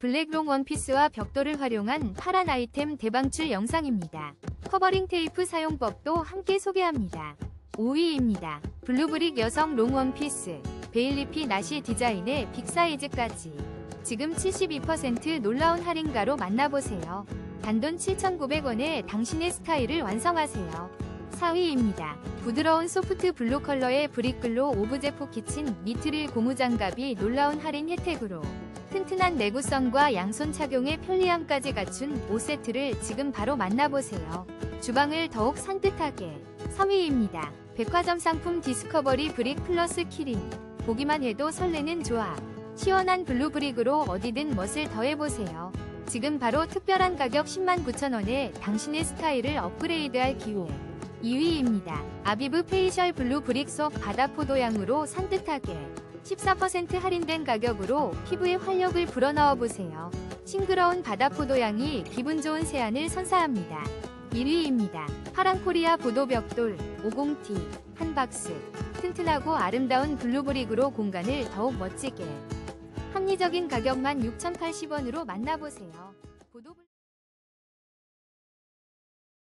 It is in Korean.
블랙롱 원피스와 벽돌을 활용한 파란 아이템 대방출 영상입니다. 커버링 테이프 사용법도 함께 소개합니다. 5위입니다. 블루브릭 여성 롱 원피스, 베일리피 나시 디자인의 빅사이즈까지. 지금 72% 놀라운 할인가로 만나보세요. 단돈 7,900원에 당신의 스타일을 완성하세요. 4위입니다. 부드러운 소프트 블루 컬러의 브릭글로 오브제 포 키친 니트릴 고무장갑이 놀라운 할인 혜택으로 튼튼한 내구성과 양손 착용의 편리함까지 갖춘 5세트를 지금 바로 만나보세요. 주방을 더욱 산뜻하게 3위입니다. 백화점 상품 디스커버리 브릭 플러스 키링 보기만 해도 설레는 조합 시원한 블루 브릭으로 어디든 멋을 더해보세요. 지금 바로 특별한 가격 109,000원에 당신의 스타일을 업그레이드할 기회 2위입니다. 아비브 페이셜 블루 브릭 속 바다 포도향으로 산뜻하게 14% 할인된 가격으로 피부에 활력을 불어넣어 보세요. 싱그러운 바다 포도향이 기분 좋은 세안을 선사합니다. 1위입니다. 파란 코리아 보도 벽돌 50T 한 박스 튼튼하고 아름다운 블루브릭으로 공간을 더욱 멋지게 합리적인 가격만 6,080원으로 만나보세요.